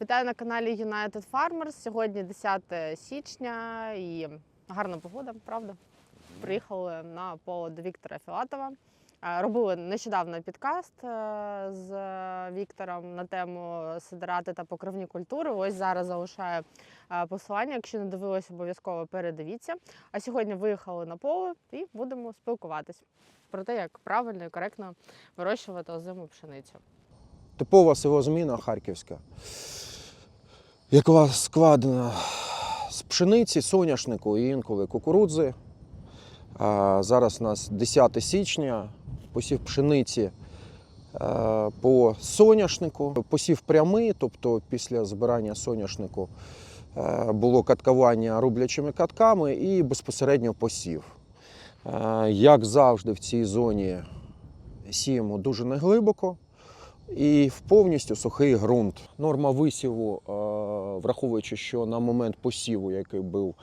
Вітаю на каналі United Farmers. Сьогодні 10 січня і гарна погода, правда? Приїхали на поле до Віктора Філатова. Е, Робили нещодавно підкаст е, з Віктором на тему сидирати та покривні культури. Ось зараз залишаю е, посилання. Якщо не дивились, обов'язково передивіться. А сьогодні виїхали на поле і будемо спілкуватись про те, як правильно і коректно вирощувати озиму пшеницю. Типова сивозміна харківська, яка складена з пшениці, соняшнику і інколи кукурудзи. А зараз у нас 10 січня, посів пшениці е, по соняшнику, посів прямий, тобто після збирання соняшнику е, було каткування рублячими катками і безпосередньо посів. Е, Як завжди в цій зоні сіємо дуже неглибоко і в повністю сухий ґрунт. Норма висіву, е, враховуючи, що на момент посіву, який був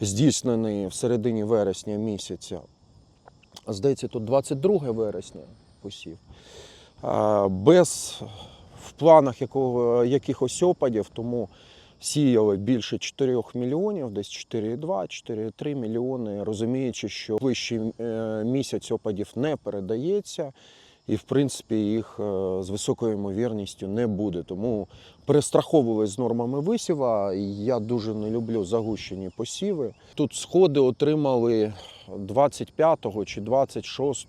здійснений в середині вересня місяця, здається, тут 22 вересня посів, е, без в планах якого, якихось опадів, тому сіяли більше 4 мільйонів, десь 4,2-4,3 мільйони, розуміючи, що вищий е, місяць опадів не передається. І, в принципі, їх е, з високою ймовірністю не буде. Тому перестраховували з нормами висіва. Я дуже не люблю загущені посіви. Тут сходи отримали 25 чи 26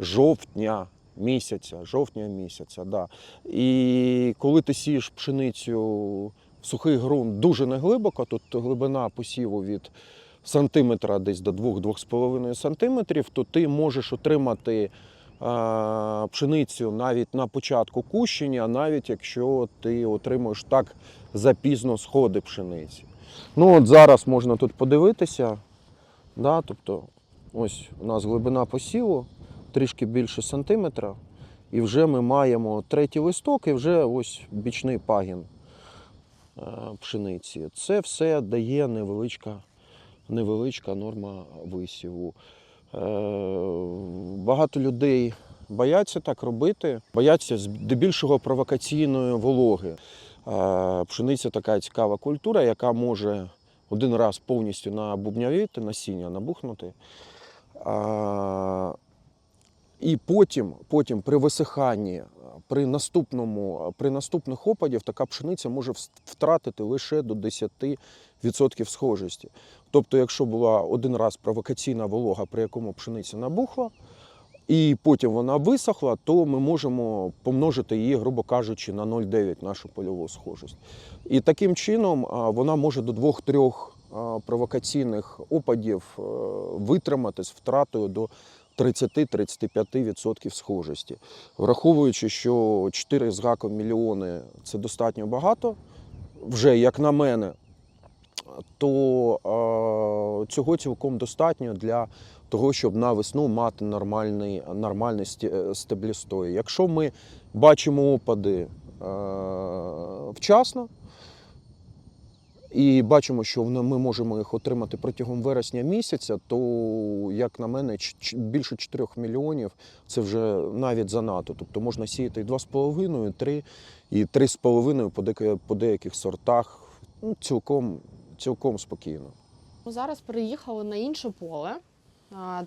жовтня місяця. Жовтня місяця, да. І коли ти сієш пшеницю в сухий ґрунт дуже неглибоко, тут глибина посіву від сантиметра десь до 2-2,5 сантиметрів, то ти можеш отримати пшеницю навіть на початку кущення, навіть якщо ти отримуєш так запізно сходи пшениці. Ну от зараз можна тут подивитися. Да, тобто, ось у нас глибина посіву трішки більше сантиметра, і вже ми маємо третій листок і вже ось бічний пагін е, пшениці. Це все дає невеличка, невеличка норма висіву. Е, Багато людей бояться так робити, бояться здебільшого провокаційної вологи. Е, Пшениця така цікава культура, яка може один раз повністю набубнявіти, насіння набухнути. І потім, потім при висиханні, при, наступному, при наступних опадів така пшениця може втратити лише до 10% схожості. Тобто, якщо була один раз провокаційна волога, при якому пшениця набухла, і потім вона висохла, то ми можемо помножити її, грубо кажучи, на 0,9 нашу польову схожість. І таким чином вона може до 2-3 провокаційних опадів е, витримати з втратою до 30-35% схожості. Враховуючи, що 4 з гаком мільйони це достатньо багато, вже як на мене, то е, цього цілком достатньо для того, щоб на весну мати нормальний, нормальний е, стеблістої. Якщо ми бачимо опади е, вчасно і бачимо, що ми можемо їх отримати протягом вересня місяця, то, як на мене, більше 4 мільйонів це вже навіть занадто. Тобто можна сіяти і 2,5, і 3, і 3,5 по, по деяких сортах ну, цілком, цілком спокійно. Ми зараз переїхали на інше поле.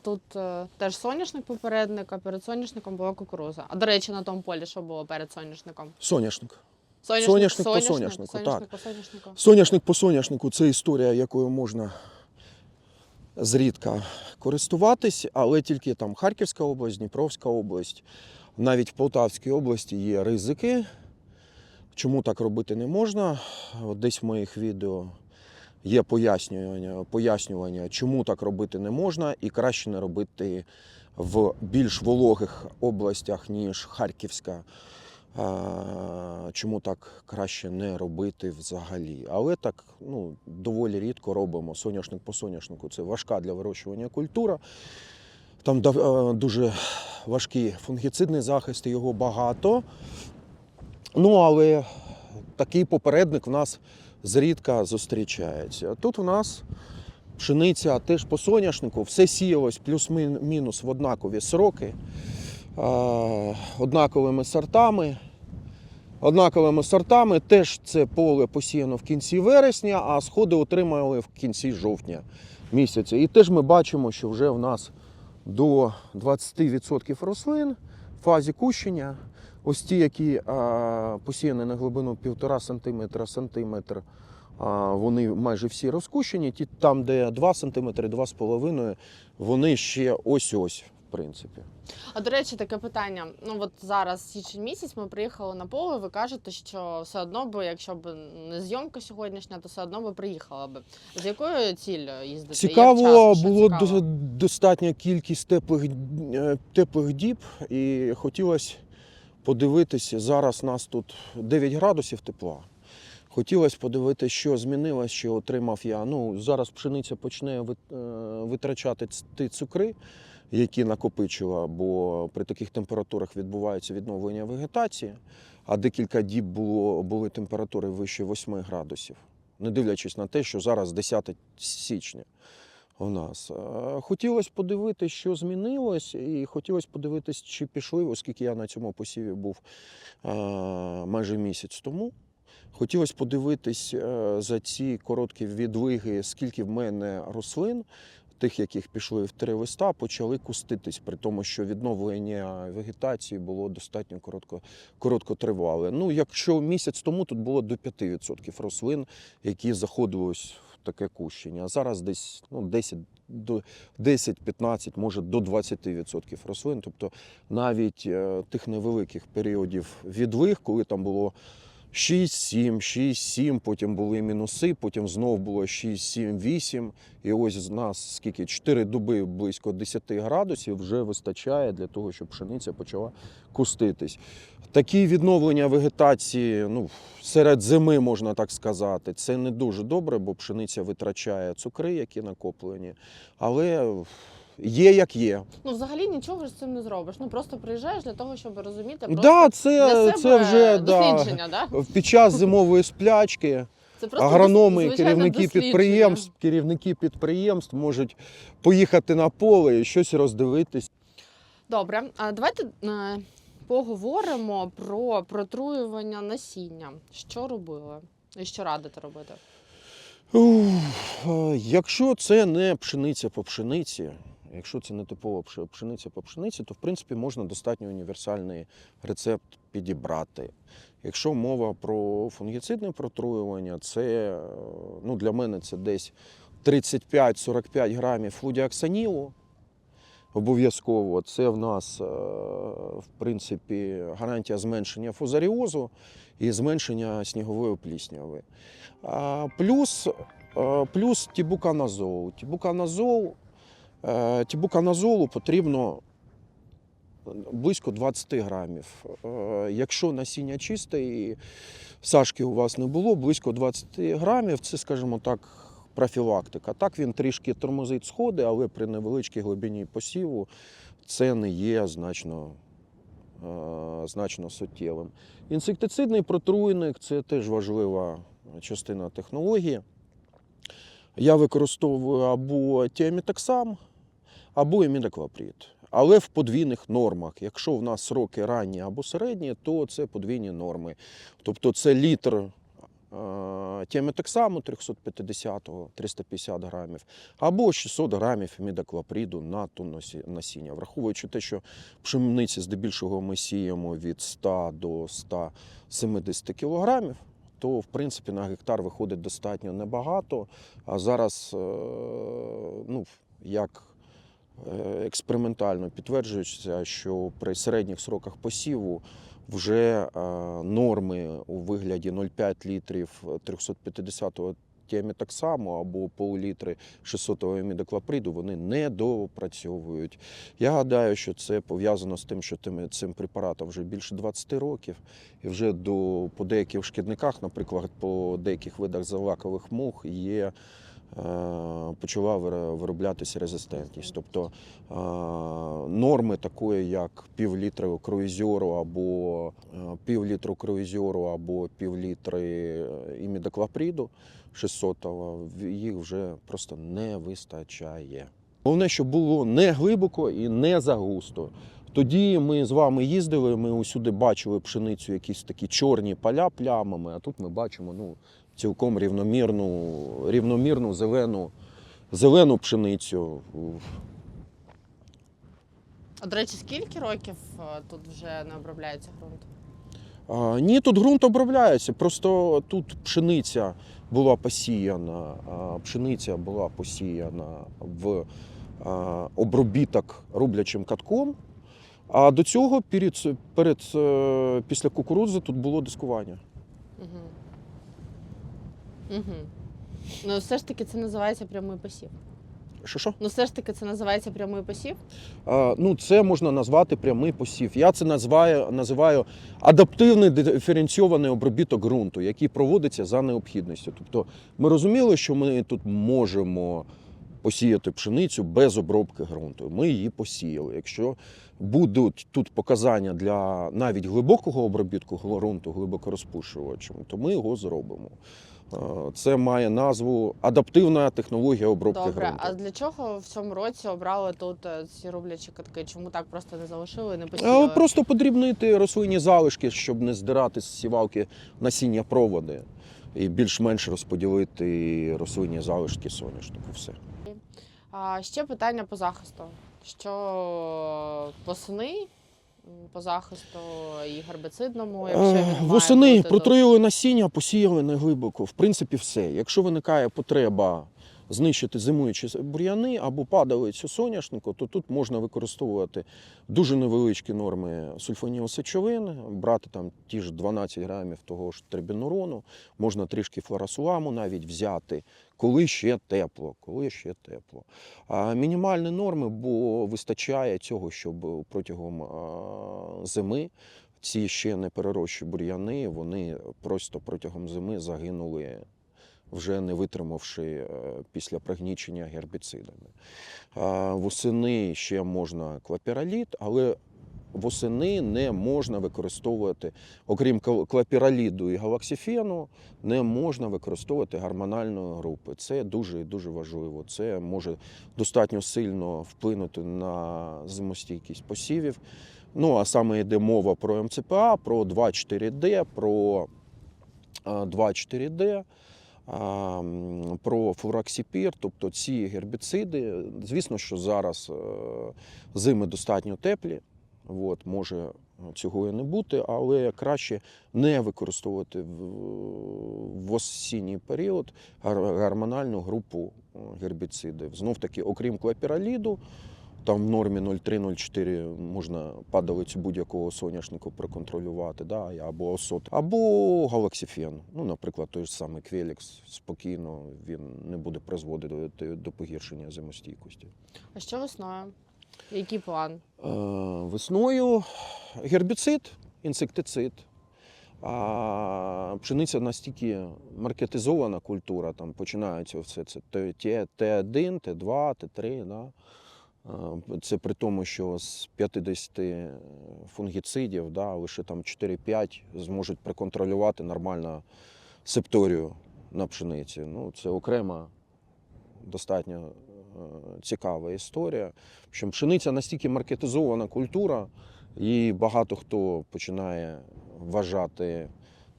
Тут е, теж соняшник попередник, а перед соняшником була кукуруза. А до речі, на тому полі, що було перед соняшником? Соняшник. Соняшник, Соняшник по соняшнику, соняшник по соняшнику. Соняшник по соняшнику це історія, якою можна зрідка користуватись, але тільки там Харківська область, Дніпровська область, навіть в Полтавській області є ризики. Чому так робити не можна? От Десь в моїх відео є пояснювання, пояснювання, чому так робити не можна, і краще не робити в більш вологих областях, ніж Харківська. Чому так краще не робити взагалі? Але так ну, доволі рідко робимо. Соняшник по соняшнику це важка для вирощування культура. Там е, дуже важкий фунгіцидний захист, його багато. Ну, але такий попередник в нас зрідка зустрічається. Тут у нас пшениця теж по соняшнику, все сіялось плюс-мінус в однакові сроки, однаковими сортами. однаковими сортами. Теж це поле посіяно в кінці вересня, а сходи отримали в кінці жовтня місяця. І теж ми бачимо, що вже в нас до 20% рослин в фазі кущення. Ось ті, які а, посіяні на глибину 1,5 см, сантиметр, а, вони майже всі розкущені. Ті, там, де 2 см, 2,5 вони ще ось-ось, в принципі. А до речі, таке питання. Ну от зараз січень місяць ми приїхали на поле. Ви кажете, що все одно би, якщо б не зйомка сьогоднішня, то все одно би приїхала би. З якою ціллю їздити? Цікаво часто, було цікаво? достатня кількість теплих, е, теплих діб, і хотілося подивитися. Зараз нас тут 9 градусів тепла. Хотілося подивитися, що змінилось, що отримав я. Ну, зараз пшениця почне е, витрачати ті цукри, які накопичила, бо при таких температурах відбувається відновлення вегетації, а декілька діб було, були температури вище 8 градусів, не дивлячись на те, що зараз 10 січня у нас. Е, Хотілося подивитися, що змінилось, і хотілося подивитися, чи пішли, оскільки я на цьому посіві був е, майже місяць тому. Хотілося подивитись е, за ці короткі відвиги, скільки в мене рослин, тих, яких пішли в три листа, почали куститись, при тому, що відновлення вегетації було достатньо коротко, короткотривале. Ну, якщо місяць тому тут було до 5% рослин, які заходили ось в таке кущення, а зараз десь ну, 10 до 10-15, може до 20% рослин. Тобто навіть е, тих невеликих періодів відвиг, коли там було 6-7, 6-7, потім були мінуси, потім знов було 6-7-8. І ось з нас скільки 4 доби близько 10 градусів вже вистачає для того, щоб пшениця почала куститись. Такі відновлення вегетації ну, серед зими, можна так сказати, це не дуже добре, бо пшениця витрачає цукри, які накоплені. Але є як є. Ну, взагалі нічого ж з цим не зробиш. Ну просто приїжджаєш для того, щоб розуміти просто Да, для це, себе це вже да, дослідження, да? під час зимової сплячки. Це просто Агрономи, керівники підприємств, керівники підприємств можуть поїхати на поле і щось роздивитись. Добре, а давайте е, поговоримо про протруювання насіння. Що робили? І що радите робити? Е, Якщо це не пшениця по пшениці, якщо це не типова пшениця по пшениці, то в принципі можна достатньо універсальний рецепт підібрати. Якщо мова про фунгіцидне протруювання, це е, ну, для мене це десь 35-45 грамів флудіоксанілу. Обов'язково це в нас, е, в принципі, гарантія зменшення фузаріозу і зменшення снігової плісняви. Плюс, е, плюс тібуканазол. Тібуканазол, тібуканазолу потрібно близько 20 грамів. Е, Якщо насіння чисте і сашки у вас не було, близько 20 грамів, це, скажімо так, профілактика. Так він трішки тормозить сходи, але при невеличкій глибині посіву це не є значно, е, значно суттєвим. Інсектицидний протруйник це теж важлива частина технології. Я використовую або тіамітоксам, або імідоклоприд. Але в подвійних нормах. Якщо в нас сроки ранні або середні, то це подвійні норми. Тобто це літр е, тіамітоксаму 350-го, 350 грамів, або 600 грамів імідоклоприду на тонну насіння. Враховуючи те, що пшениці здебільшого ми сіємо від 100 до 170 кілограмів, то в принципі на гектар виходить достатньо небагато. А зараз, е, ну, як е, експериментально підтверджується, що при середніх сроках посіву вже е, норми у вигляді 0,5 літрів 350-го тіамітоксаму або пол-літри 600-го мідоклоприду вони не доопрацьовують. Я гадаю, що це пов'язано з тим, що цим препаратом вже більше 20 років, і вже до, по деяких шкідниках, наприклад, по деяких видах залакових мух є. е, Почала вироблятися резистентність. Тобто е, норми такої, як пів літра круїзьору або е, пів круїзьору або пів літри імідоклоприду 600-го, їх вже просто не вистачає. Головне, щоб було не глибоко і не загусто. Тоді ми з вами їздили, ми усюди бачили пшеницю, якісь такі чорні поля плямами, а тут ми бачимо ну, цілком рівномірну, рівномірну зелену, зелену пшеницю. А до речі, скільки років е, тут вже не обробляється ґрунт? Ні, тут ґрунт обробляється. Просто тут пшениця була посіяна, пшениця була посіяна в обробіток рублячим катком. А до цього перед, перед, е, після кукурудзи тут було дискування. Угу. Угу. Ну, все ж таки це називається прямий посів. Що що? Ну, все ж таки це називається прямий посів. А, Ну, це можна назвати прямий посів. Я це називаю, називаю адаптивний диференційований обробіток ґрунту, який проводиться за необхідністю. Тобто ми розуміли, що ми тут можемо посіяти пшеницю без обробки ґрунту. Ми її посіяли. Якщо будуть тут показання для навіть глибокого обробітку ґрунту глибокорозпушувачем, то ми його зробимо. Е, Це має назву адаптивна технологія обробки Добре, ґрунту. а для чого в цьому році обрали тут е, ці рублячі катки? Чому так просто не залишили і не посіяли? Е, Просто подрібнити рослинні залишки, щоб не здирати з сівалки насіння проводи і більш-менш розподілити рослинні залишки соняшнику. Все. А ще питання по захисту. Що восени по захисту і гербицидному, якщо він Е, Восени бути, то- протруїли насіння, посіяли неглибоко. В принципі, все. Якщо виникає потреба знищити зимуючі бур'яни або падалицю соняшнику, то тут можна використовувати дуже невеличкі норми сульфонілсечовин, брати там ті ж 12 грамів того ж трибінорону, можна трішки флорасуламу навіть взяти, коли ще тепло, коли ще тепло. А мінімальні норми, бо вистачає цього, щоб протягом зими ці ще не перерощі бур'яни, вони просто протягом зими загинули, вже не витримавши е, після пригнічення гербіцидами. Восени ще можна клапіраліт, але восени не можна використовувати, окрім клапіраліду і галаксифену, не можна використовувати гормональної групи. Це дуже дуже важливо. Це може достатньо сильно вплинути на зимостійкість посівів. Ну, а саме йде мова про МЦПА, про 2,4D, про 2,4D, а, м, про флораксіпір, тобто ці гербіциди. Звісно, що зараз е, зими достатньо теплі. От, може цього і не бути, але краще не використовувати в, осінній період гормональну групу е, гербіцидів. Знов таки, окрім клапіраліду, там в нормі 0,3-0,4 можна падалицю будь-якого соняшнику проконтролювати, да, або осот, або галаксифен. Ну, наприклад, той ж самий Квелікс спокійно він не буде призводити до погіршення зимостійкості. А що весною? Який план? Е, Весною гербіцид, інсектицид. А пшениця настільки маркетизована культура, там починається все це Т- Т- Т1, Т2, Т3. Да? Е, Це при тому, що з 50 фунгіцидів да, лише там 4-5 зможуть проконтролювати нормально септорію на пшениці. Ну, це окрема достатньо е, цікава історія. Що пшениця настільки маркетизована культура, і багато хто починає вважати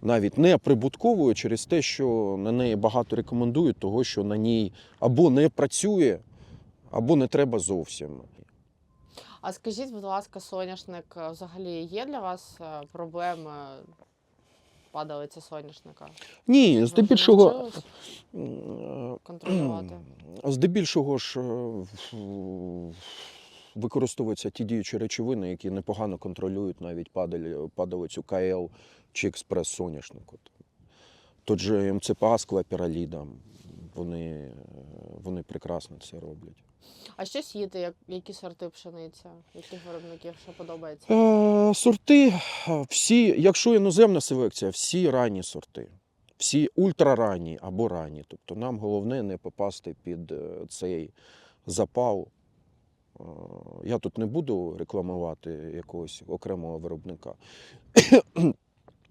навіть не прибутковою через те, що на неї багато рекомендують, того, що на ній або не працює, або не треба зовсім. А скажіть, будь ласка, соняшник е, взагалі є для вас е, проблеми падалиці соняшника? Ні, здебільшого. контролювати. Здебільшого ж е, використовуються ті діючі речовини, які непогано контролюють навіть падалицю КЛ чи експрес соняшнику. Тот же МЦПА з клапіралідом, вони, вони прекрасно це роблять. А що сіяти? Як, які сорти пшениці? Яких виробників що подобається? Е, сорти, всі, якщо іноземна селекція, всі ранні сорти. Всі ультраранні або ранні. Тобто нам головне не попасти під е, цей запал. Е, Я тут не буду рекламувати якогось окремого виробника.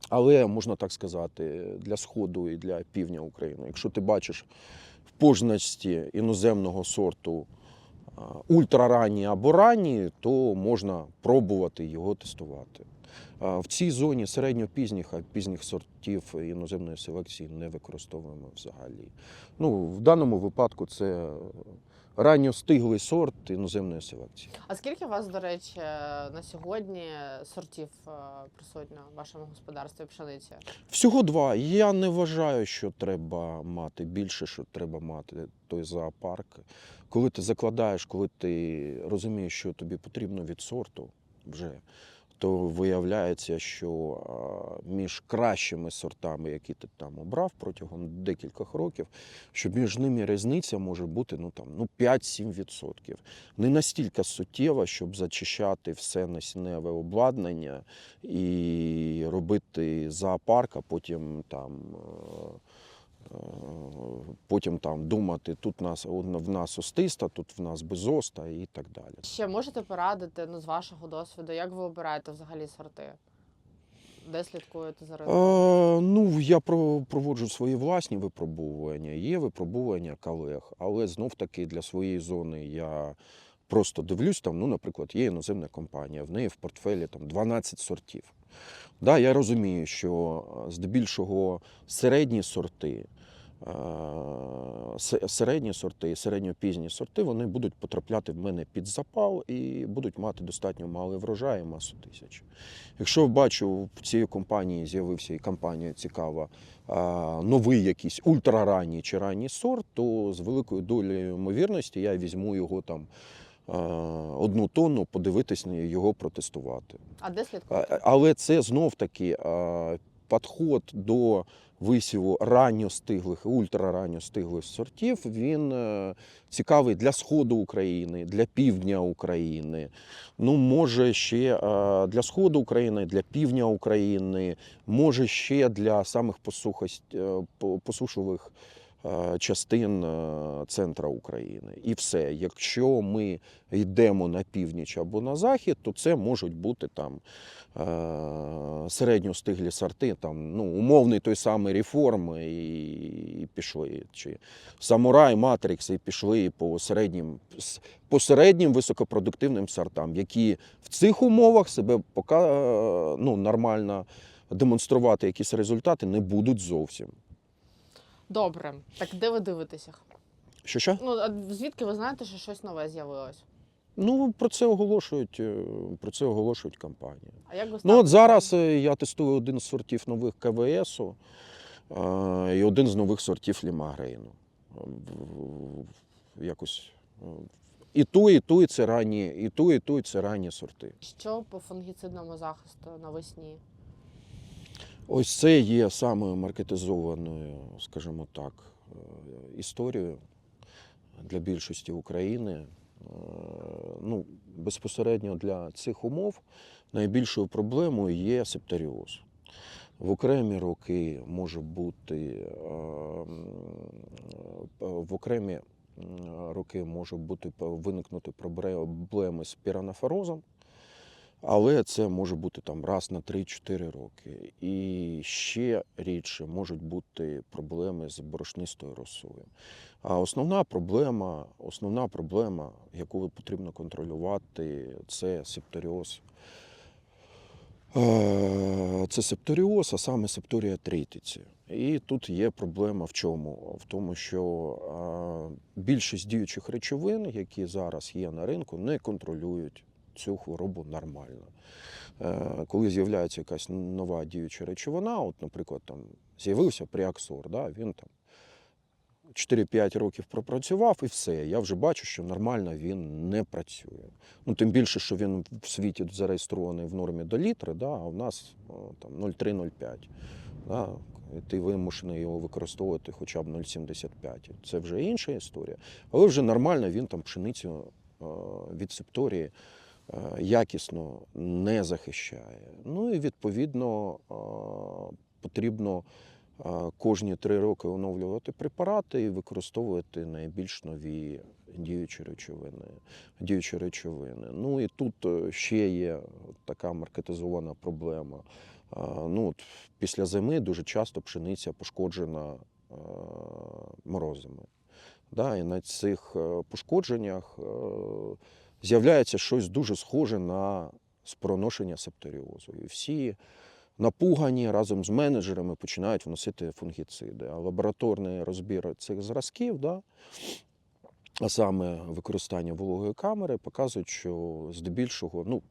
Але можна так сказати, для Сходу і для півдня України. Якщо ти бачиш в пожності іноземного сорту ультраранні або ранні, то можна пробувати його тестувати. В цій зоні середньопізніх, а пізніх сортів іноземної селекції не використовуємо взагалі. Ну, в даному випадку це ранньостиглий сорт іноземної селекції. А скільки у вас, до речі, на сьогодні сортів е, присутньо в вашому господарстві пшениці? Всього два. Я не вважаю, що треба мати більше, що треба мати той зоопарк. Коли ти закладаєш, коли ти розумієш, що тобі потрібно від сорту вже, то виявляється, що між кращими сортами, які ти там обрав протягом декількох років, що між ними різниця може бути ну, там, ну, 5-7%. Не настільки суттєва, щоб зачищати все насінневе обладнання і робити зоопарк, а потім там. Потім там думати, тут нас, в нас остиста, тут в нас безоста і так далі. Ще можете порадити ну, з вашого досвіду, як ви обираєте взагалі сорти? Де слідкуєте за ринком? Е, ну, я проводжу свої власні випробовування. Є випробування колег, але знов таки для своєї зони я просто дивлюсь там, ну, наприклад, є іноземна компанія, в неї в портфелі там 12 сортів. Да, я розумію, що здебільшого середні сорти. Е, се- Середні сорти і середньопізні сорти вони будуть потрапляти в мене під запал і будуть мати достатньо малий врожай масу тисяч. Якщо бачу в цій компанії з'явився і компанія цікава, новий якийсь ультраранній чи ранній сорт, то з великою долею ймовірності я візьму його там одну тонну, подивитись на його протестувати. А де слідкуєте? А- Але це знов таки підход до висіву ранньостиглих ультраранньостиглих сортів. Він е, цікавий для сходу України, для півдня України. Ну, може ще е, для сходу України, для півдня України, може ще для самих посухость, посушових. е, частин е, центра України. І все. Якщо ми йдемо на північ або на захід, то це можуть бути там е, середньостиглі сорти, там, ну, умовний той самий реформ і, пішли. Чи самурай, матрикс, і пішли по середнім, по середнім високопродуктивним сортам, які в цих умовах себе пока, е, ну, нормально демонструвати якісь результати не будуть зовсім. Добре. Так де ви дивитеся? Що що? Ну, а звідки ви знаєте, що щось нове з'явилось? Ну, про це оголошують, е, про це оголошують компанії. А як ви Ну, от зараз е, я тестую один з сортів нових КВСу е, і один з нових сортів Лімагрейну. Якось. І ту, і ту, і це ранні, і ту, і ту, і це ранні сорти. Що по фунгіцидному захисту навесні? Ось це є самою маркетизованою, скажімо так, е, історією для більшості України. Е, Ну, безпосередньо для цих умов найбільшою проблемою є септоріоз. В окремі роки може бути е, в окремі роки може бути виникнути проблеми з піранофорозом. Але це може бути там раз на 3-4 роки. І ще рідше можуть бути проблеми з борошнистою росою. А основна проблема, основна проблема, яку потрібно контролювати, це септоріоз. Е, Це септоріоз, а саме септорія тритиці. І тут є проблема в чому? В тому, що е, більшість діючих речовин, які зараз є на ринку, не контролюють цю хворобу нормально. Е, Коли з'являється якась нова діюча речовина, от, наприклад, там з'явився пріаксор, да, він там 4-5 років пропрацював і все. Я вже бачу, що нормально він не працює. Ну, тим більше, що він в світі зареєстрований в нормі до літри, да, а в нас там 0,3-0,5. Да, і ти вимушений його використовувати хоча б 0,75. Це вже інша історія. Але вже нормально він там пшеницю від септорії якісно не захищає. Ну і відповідно е, потрібно е, кожні три роки оновлювати препарати і використовувати найбільш нові діючі речовини. Діючі речовини. Ну і тут е, ще є така маркетизована проблема. Е, Ну, от після зими дуже часто пшениця пошкоджена е, морозами. Да, і на цих е, пошкодженнях е, з'являється щось дуже схоже на спороношення септоріозу. І всі напугані разом з менеджерами починають вносити фунгіциди. А лабораторний розбір цих зразків, да, а саме використання вологої камери, показують, що здебільшого, ну,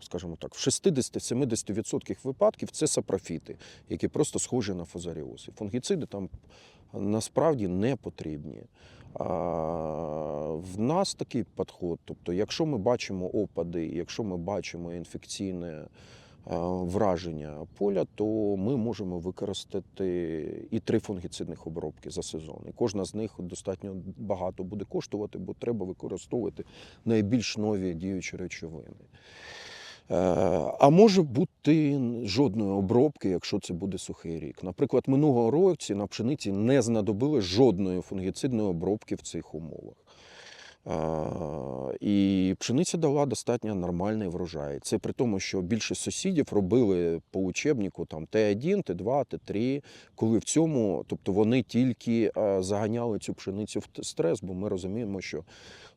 скажімо так, в 60-70% випадків це сапрофіти, які просто схожі на фузаріоз. І фунгіциди там насправді не потрібні. В нас такий підход. Тобто, якщо ми бачимо опади, якщо ми бачимо інфекційне а, враження поля, то ми можемо використати і три фунгіцидних обробки за сезон. І кожна з них достатньо багато буде коштувати, бо треба використовувати найбільш нові діючі речовини. Е, А може бути жодної обробки, якщо це буде сухий рік. Наприклад, минулого року на пшениці не знадобили жодної фунгіцидної обробки в цих умовах. Е, І пшениця дала достатньо нормальний врожай. Це при тому, що більшість сусідів робили по учебнику там Т1, Т2, Т3, коли в цьому, тобто вони тільки е, заганяли цю пшеницю в стрес, бо ми розуміємо, що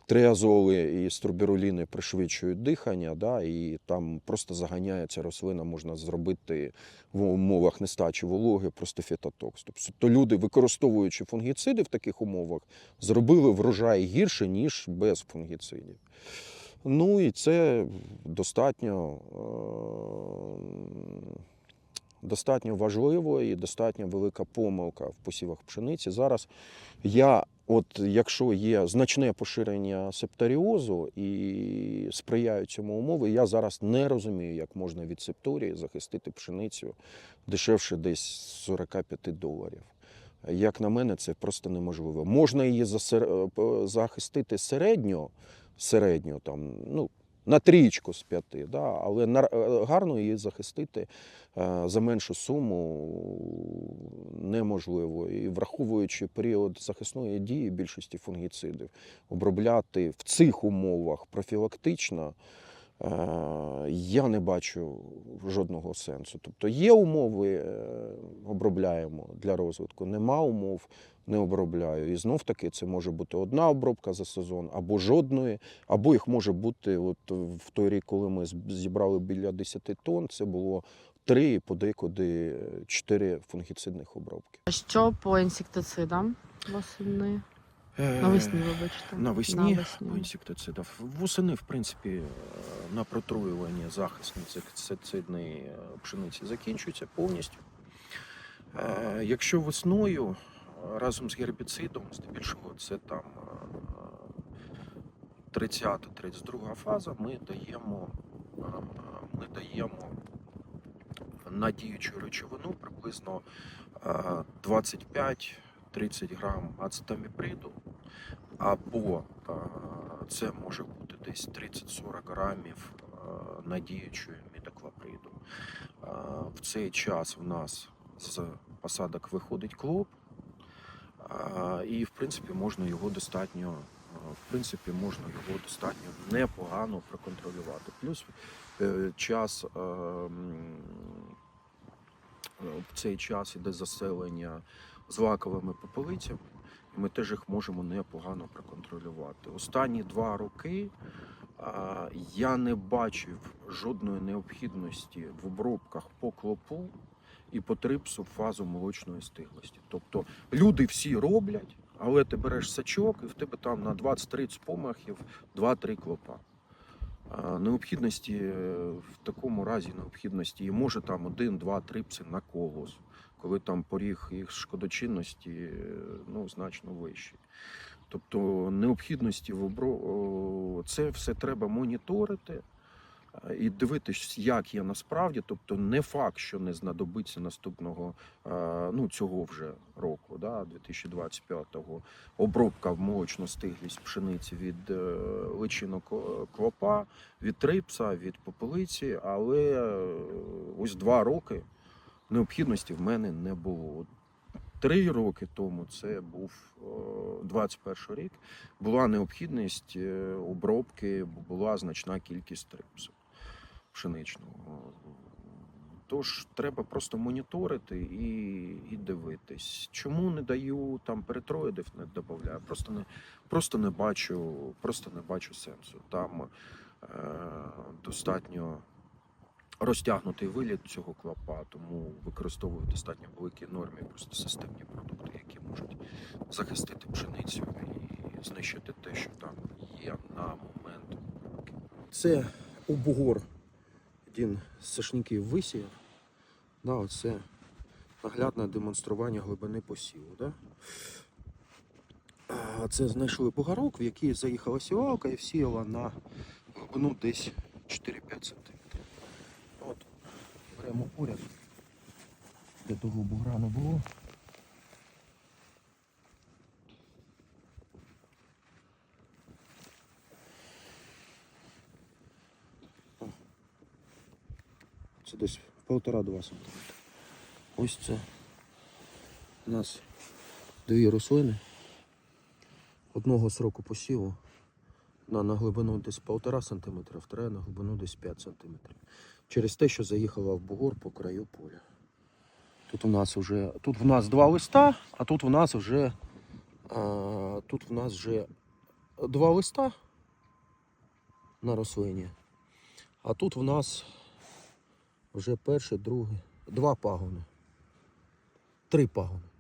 триазоли і стробіруліни пришвидшують дихання, да, і там просто заганяється рослина, можна зробити в умовах нестачі вологи, просто фітотокс. Тобто люди, використовуючи фунгіциди в таких умовах, зробили врожай гірше, ніж без фунгіцидів. Ну і це достатньо, е, достатньо важливо і достатньо велика помилка в посівах пшениці. Зараз я, от якщо є значне поширення септоріозу і сприяють цьому умови, я зараз не розумію, як можна від септорії захистити пшеницю дешевше десь 45 доларів. Як на мене, це просто неможливо. Можна її засер- е, захистити середньо, середньо там, ну, на трічку з п'яти, да? але е, гарно її захистити е, за меншу суму неможливо. І враховуючи період захисної дії більшості фунгіцидів, обробляти в цих умовах профілактично. Е, Я не бачу жодного сенсу. Тобто є умови, е, обробляємо для розвитку, нема умов, не обробляю. І знов таки це може бути одна обробка за сезон, або жодної, або їх може бути. От в той рік, коли ми зібрали біля 10 тонн, це було три, подекуди чотири фунгіцидних обробки. А що по інсектицидам восени? Навесні, е, вибачте. Навесні. Навесні. пестицидів. Восени, в принципі, е, на протруювання захисної цицидної е, пшениці закінчується повністю. Якщо весною разом з гербіцидом, здебільшого, це там 30-32 фаза, ми даємо ми даємо на діючу речовину приблизно 25 30 грам ацетаміприду, або е, це може бути десь 30-40 грамів е, надіючої мідоклоприду. Е, в цей час в нас з посадок виходить клоп, і в принципі можна його достатньо. В принципі, можна його достатньо непогано проконтролювати. Плюс час в цей час іде заселення злаковими попелицями, і ми теж їх можемо непогано проконтролювати. Останні два роки я не бачив жодної необхідності в обробках по клопу і по трипсу в фазу молочної стиглості. Тобто люди всі роблять, але ти береш сачок, і в тебе там на 20-30 помахів 2-3 клопа. Необхідності е, в такому разі необхідності і може там один, два трипси на колос, коли там поріг їх шкодочинності е, ну, значно вищий. Тобто необхідності в обро... це все треба моніторити е, і дивитись, як є насправді. Тобто, не факт, що не знадобиться наступного е, ну, цього вже року, да, 2025-го, обробка в молочну стиглість пшениці від личинок клопа, від трипса, від попелиці, але ось два роки необхідності в мене не було. Три роки тому це був е, 21 рік. Була необхідність е, обробки, була значна кількість трипсу пшеничного. Тож треба просто моніторити і, і дивитись. Чому не даю там перетроїдів, не додаю. Просто не, просто не бачу, просто не бачу сенсу. Там е, достатньо розтягнутий виліт цього клопа, тому використовую достатньо великій нормі просто системні продукти, які можуть захистити пшеницю і знищити те, що там є на момент. Це обугор один з сошників висіяв. Да, оце наглядне демонстрування глибини посіву. Да? Це знайшли бугорок, в який заїхала сівалка і всіяла на глибину десь 4-5 см. От, поряд, де того бугра не було. Це десь полтора-два сантиметра. Ось це у нас дві рослини одного сроку посіву. Одна на глибину десь полтора сантиметра, вторая на глибину десь 5 сантиметрів. Через те, що заїхала в бугор по краю поля. Тут у нас вже тут в нас два листа, а тут у нас вже а, тут в нас вже два листа на рослині. А тут в нас вже перше, друге, два пагони. Три пагони.